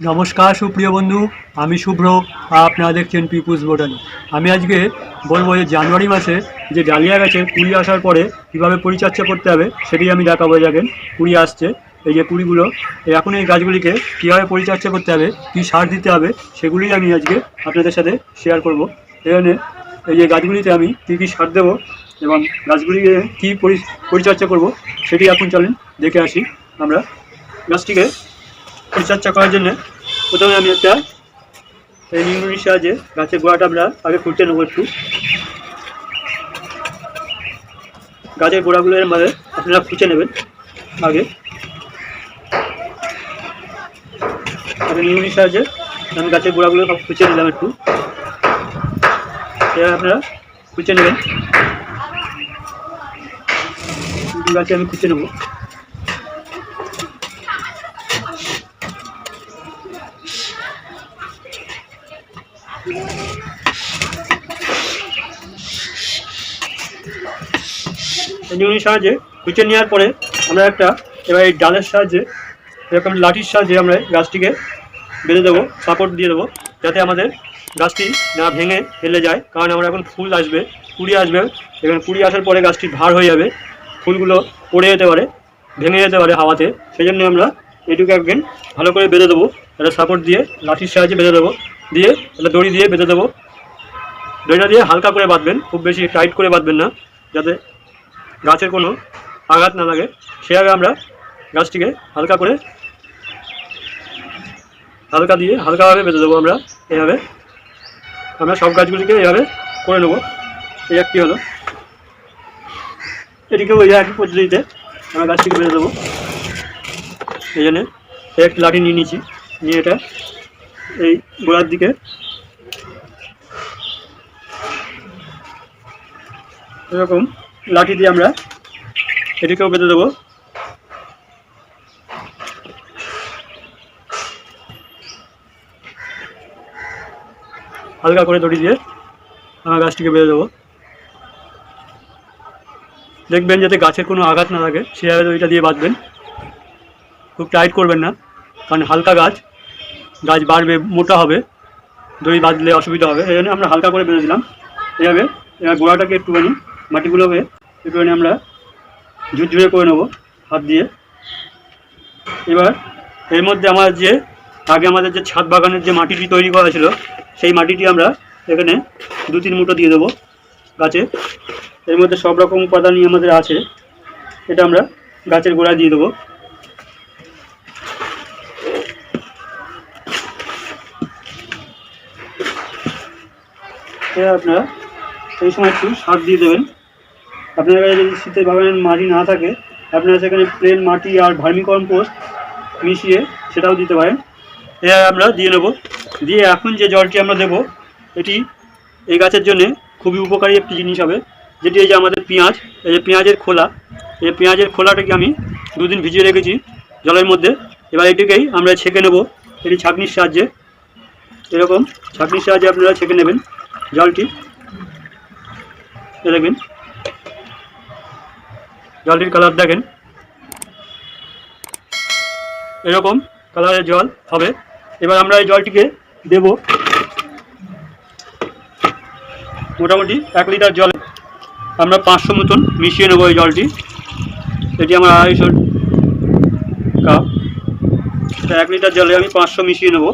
নমস্কার, সুপ্রিয় বন্ধু, আমি শুভ্র, আপনারা দেখছেন পিপুস বোটানি আমি আজকে বলব যে জানুয়ারি মাসে যে ডালিয়া গাছে কুড়ি আসার পরে কীভাবে পরিচর্যা করতে হবে সেটি আমি দেখাবো দেখেন কুড়ি আসছে, এই যে কুড়িগুলো এখন এই গাছগুলিকে কীভাবে পরিচর্যা করতে হবে, কী সার দিতে হবে সেগুলি আমি আজকে আপনাদের সাথে শেয়ার করব। এখানে এই যে গাছগুলিতে আমি কী কী সার দেবো এবং গাছগুলিকে কী পরি- পরিচর্যা করব সেটি এখন চলেন দেখে আসি আমরা। গাছটিকে পরিচর্যা করার জন্য প্রথমে আমি একটা এই নিউমনির সাহায্যে গাছের গোড়াটা আমরা আগে খুঁড়তে নেব একটু। গাছের গোড়াগুলো এর আপনারা খুঁচে নেবেন আগে। আগে নিউমনির সাহায্যে আমি গাছের গোড়াগুলো সব খুঁচে নিলাম একটু। এবার আপনারা খুঁচে নেবেন। গাছে আমি খুঁচে নেব। নিউনির সাহায্যে কুচে নেওয়ার পরে আমরা একটা এবার এই ডালের সাহায্যে, এরকম লাঠির সাহায্যে আমরা গাছটিকে বেঁধে দেবো সাপোর্ট দিয়ে দেবো, যাতে আমাদের গাছটি না ভেঙে ফেলে যায়। কারণ আমরা এখন ফুল আসবে, কুড়ি আসবে, এবং কুড়ি আসার পরে গাছটি ভার হয়ে যাবে, ফুলগুলো পড়ে যেতে পারে, ভেঙে যেতে পারে হাওয়াতে। সেই জন্য আমরা এটুকু একদিন ভালো করে বেঁধে দেবো একটা সাপোর্ট দিয়ে লাঠির সাহায্যে বেঁধে দেবো, দিয়ে একটা দড়ি দিয়ে বেঁধে দেবো। দড়িটা দিয়ে হালকা করে বাঁধবেন, খুব বেশি টাইট করে বাঁধবেন না, যাতে গাছের কোনো আঘাত না লাগে। সেভাবে আমরা গাছটিকে হালকা করে, হালকা দিয়ে হালকাভাবে বেঁধে দেবো আমরা। এভাবে আমরা সব গাছগুলিকে এভাবে করে নেব। এই একটি হলো। এটিকেও ওই একই পদ্ধতিতে আমরা গাছটিকে বেঁধে দেবো। এই জন্যে এই একটি লাঠি নিয়ে নিয়েছি। নিয়ে এটা এই গোড়ার দিকে এরকম লাঠি দিয়ে আমরা এটিকেও বেঁধে দেবো। হালকা করে দড়ি দিয়ে আমরা গাছটিকে বেঁধে দেবো। দেখবেন যাতে গাছের কোনো আঘাত না লাগে সেভাবে দড়িটা দিয়ে বাঁধবেন। খুব টাইট করবেন না, কারণ হালকা গাছ গাছ বাড়বে, মোটা হবে, দড়ি বাঁধলে অসুবিধা হবে। এই জন্য আমরা হালকা করে বেঁধে দিলাম। এভাবে, এবার গোড়াটাকে একটুখানি মাটিগুলোকে একটুখানি আমরা ঝুরঝুরে করে নেব, হাত দিয়ে। এবার এর মধ্যে আমার যে, আগে আমাদের যে ছাদ বাগানের যে মাটিটি তৈরি করা ছিল, সেই মাটিটি আমরা এখানে দু তিন মুঠো দিয়ে দেবো গাছে। এর মধ্যে সব রকম উপাদানই আমাদের আছে, এটা আমরা গাছের গোড়ায় দিয়ে দেবো। আপনারা সেই সময় একটু সার দিয়ে দেবেন। আপনার কাছে যদি শীতের বাগানের মাটি না থাকে, আপনারা সেখানে প্লেন মাটি আর ভার্মি কম্পোস্ট মিশিয়ে সেটাও দিতে পারেন। এবার আমরা দিয়ে নেব। দিয়ে এখন যে জলটি আমরা দেব, এটি এই গাছের জন্য খুবই উপকারী একটি জিনিস হবে, যেটি এই যে আমাদের পেঁয়াজ, এই যে পেঁয়াজের খোলা, এই পেঁয়াজের খোলাটাকে আমি দুদিন ভিজিয়ে রেখেছি জলের মধ্যে। এবার এটিকেই আমরা ছেঁকে নেব। এটি ছাঁকনির সাহায্যে, এরকম ছাঁকনির সাহায্যে আপনারা ছেঁকে নেবেন জলটি। দেখবেন জলটির কালার দেখেন। এরকম কালারের জল হবে। এবার আমরা এই জলটিকে দেব মোটামুটি এক লিটার জল। আমরা পাঁচশো মতন মিশিয়ে নেব এই জলটি। এটি আমার আড়াইশো কাপ। এক লিটার জলে আমি পাঁচশো মিশিয়ে নেব।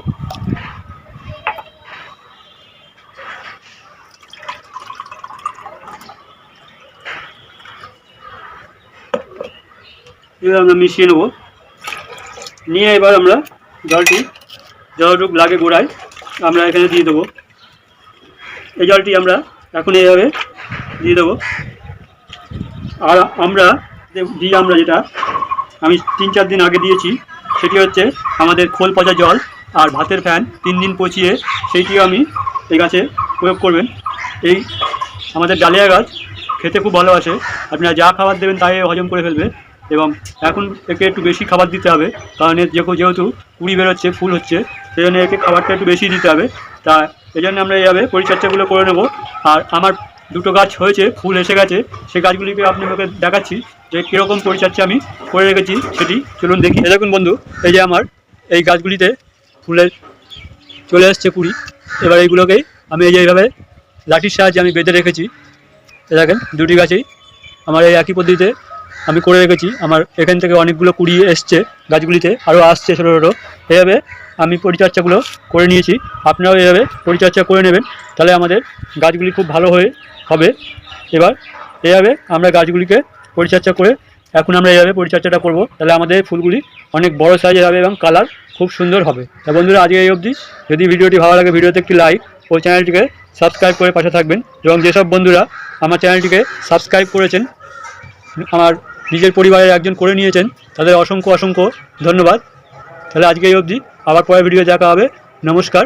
এবার আমরা মিশিয়ে নেব। নিয়ে এবার আমরা জলটি যতটুকু লাগে গোড়ায় আমরা এখানে দিয়ে দেবো। এই জলটি আমরা এখন এইভাবে দিয়ে দেবো। আর আমরা দিই আমরা যেটা আমি তিন চার দিন আগে দিয়েছি, সেটি হচ্ছে আমাদের খোল পচা জল আর ভাতের ফ্যান তিন দিন পচিয়ে সেইটিও আমি এই গাছে প্রয়োগ করবেন। এই আমাদের ডালিয়া গাছ খেতে খুব ভালোবাসে আপনারা যা খাবার দেবেন তাই হজম করে ফেলবে। এবং এখন একে একটু বেশি খাবার দিতে হবে। কারণ এর যেহেতু কুড়ি বেরোচ্ছে, ফুল হচ্ছে সেই জন্য একে খাবারটা একটু বেশি দিতে হবে। তা এই জন্য আমরা এইভাবে পরিচর্যাগুলো করে নেব। আর আমার দুটো গাছ হয়েছে, ফুল এসে গেছে সেই গাছগুলিকে আপনাকে দেখাচ্ছি যে কীরকম পরিচর্যা আমি করে রেখেছি সেটি চলুন দেখি। দেখুন বন্ধু, এই যে আমার এই গাছগুলিতে ফুলের চলে এসছে কুড়ি এবার এইগুলোকেই আমি এই যে এইভাবে লাঠির সাহায্যে আমি বেঁধে রেখেছি। দেখেন, দুটি গাছেই। আমার এই একই পদ্ধতিতে আমি করে রেখেছি। আমার এখান থেকে অনেকগুলো কুড়ি এসছে গাছগুলিতে, আরও আসছে ছোটো ছোটো। এভাবে আমি পরিচর্যাগুলো করে নিয়েছি। আপনারাও এভাবে পরিচর্যা করে নেবেন, তাহলে আমাদের গাছগুলি খুব ভালো হয়ে হবে। এবার এভাবে আমরা গাছগুলিকে পরিচর্যা করে, এখন আমরা এইভাবে পরিচর্যাটা করব, তাহলে আমাদের ফুলগুলি অনেক বড় সাইজের হবে এবং কালার খুব সুন্দর হবে। তা বন্ধুরা, আজকে এই অবধি। যদি ভিডিওটি ভালো লাগে, ভিডিওতে একটি লাইক ও চ্যানেলটিকে সাবস্ক্রাইব করে পাশে থাকবেন। এবং যেসব বন্ধুরা আমার চ্যানেলটিকে সাবস্ক্রাইব করেছেন, আমার নিজের পরিবারের একজন করে নিয়েছেন। তাদের অসংখ্য অসংখ্য ধন্যবাদ। তাহলে আজকে এই অবধি। আবার পরের ভিডিও দেখা হবে। নমস্কার।